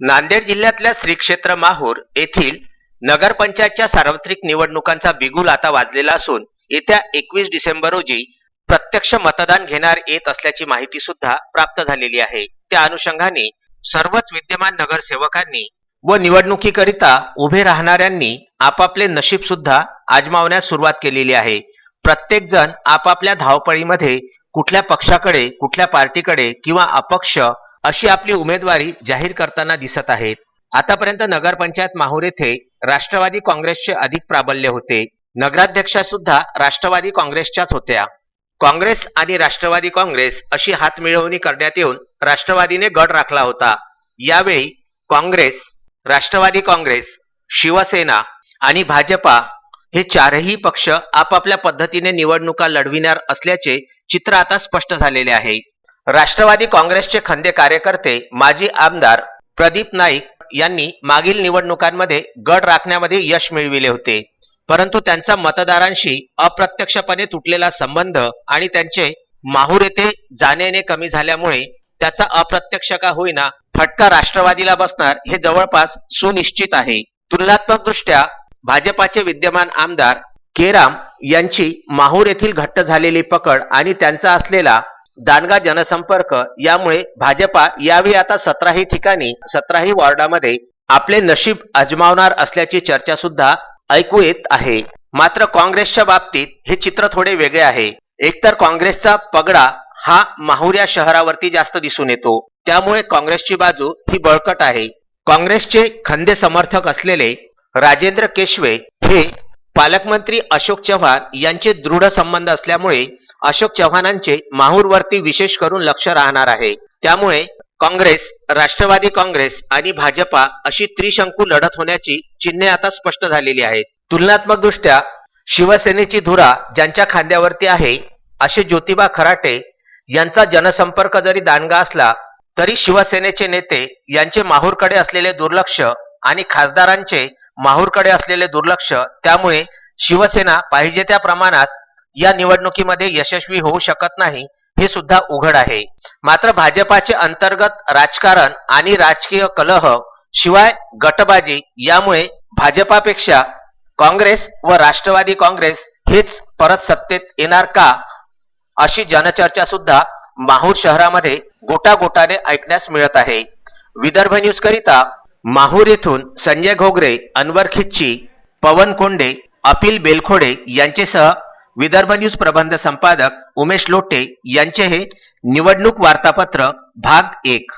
नांदेड जिल्ह्यातल्या श्री क्षेत्र माहूर येथील नगरपंचायतच्या सार्वत्रिक निवडणुकांचा बिगुल आता वाजलेला असून येत्या एकवीस डिसेंबर रोजी प्रत्यक्ष मतदान घेणार येत असल्याची माहिती सुद्धा प्राप्त झालेली आहे. त्या अनुषंगाने सर्वच विद्यमान नगरसेवकांनी व निवडणुकीकरिता उभे राहणाऱ्यांनी आपापले नशीब सुद्धा आजमावण्यास सुरुवात केलेली आहे. प्रत्येक जण आपापल्या धावपळीमध्ये कुठल्या पक्षाकडे कुठल्या पार्टीकडे किंवा अपक्ष अशी आपली उमेदवारी जाहीर करताना दिसत आहेत. आतापर्यंत नगरपंचायत माहूर येथे राष्ट्रवादी काँग्रेसचे अधिक प्राबल्य होते. नगराध्यक्षा सुद्धा राष्ट्रवादी काँग्रेसच्याच होत्या. काँग्रेस आणि राष्ट्रवादी काँग्रेस अशी हात मिळवणी करण्यात येऊन राष्ट्रवादीने गड राखला होता. यावेळी काँग्रेस राष्ट्रवादी काँग्रेस शिवसेना आणि भाजपा हे चारही पक्ष आपापल्या पद्धतीने निवडणुका लढविणार असल्याचे चित्र आता स्पष्ट झालेले आहे. राष्ट्रवादी काँग्रेसचे खंदे कार्यकर्ते माजी आमदार प्रदीप नाईक यांनी मागील निवडणुकांमध्ये गड राखण्यामध्ये यश मिळविले होते. परंतु त्यांचा मतदारांशी अप्रत्यक्षपणे तुटलेला संबंध आणि त्यांचे माहूर येथे जाण्याने कमी झाल्यामुळे त्याचा अप्रत्यक्ष का होईना फटका राष्ट्रवादीला बसणार हे जवळपास सुनिश्चित आहे. तुलनात्मक दृष्ट्या भाजपाचे विद्यमान आमदार केराम यांची माहूर येथील घट्ट झालेली पकड आणि त्यांचा असलेला दांडगा जनसंपर्क यामुळे भाजपा यावेळी आता सतराही ठिकाणी सतराही वॉर्डामध्ये आपले नशीब अजमावणार असल्याची चर्चा सुद्धा ऐकू येत आहे. मात्र काँग्रेसच्या बाबतीत हे चित्र थोडे वेगळे आहे. एकतर काँग्रेसचा पगडा हा माहूर या शहरावरती जास्त दिसून येतो. त्यामुळे काँग्रेसची बाजू ही बळकट आहे. काँग्रेसचे खंदे समर्थक असलेले राजेंद्र केशवे हे पालकमंत्री अशोक चव्हाण यांचे दृढ संबंध असल्यामुळे अशोक चव्हाणांचे माहूरवरती विशेष करून लक्ष राहणार आहे. त्यामुळे काँग्रेस राष्ट्रवादी काँग्रेस आणि भाजपा अशी त्रिशंकू लढत होण्याची चिन्हे आता स्पष्ट झालेली आहेत. तुलनात्मक दृष्ट्या शिवसेनेची धुरा ज्यांच्या खांद्यावरती आहे असे ज्योतिबा खराटे यांचा जनसंपर्क जरी दांडगा असला तरी शिवसेनेचे नेते यांचे माहूरकडे असलेले दुर्लक्ष आणि खासदारांचे माहूरकडे असलेले दुर्लक्ष त्यामुळे शिवसेना पाहिजे त्या प्रमाणात या निवडणुकीमध्ये यशस्वी होऊ शकत नाही हे सुद्धा उघड आहे. मात्र भाजपाचे अंतर्गत राजकारण आणि राजकीय कलह शिवाय गटबाजी यामुळे भाजपापेक्षा काँग्रेस व राष्ट्रवादी काँग्रेस हेच परत सत्तेत येणार का अशी जनचर्चा सुद्धा माहूर शहरामध्ये गोटागोटाने ऐकण्यास मिळत आहे. विदर्भ न्यूज करिता माहूर येथून संजय घोगरे अनवर खिच्ची पवन कोंडे अपिल बेलखोडे यांचेसह विदर्भ न्यूज प्रबंध संपादक उमेश लोटे यांचे हे निवडणूक वार्तापत्र भाग एक.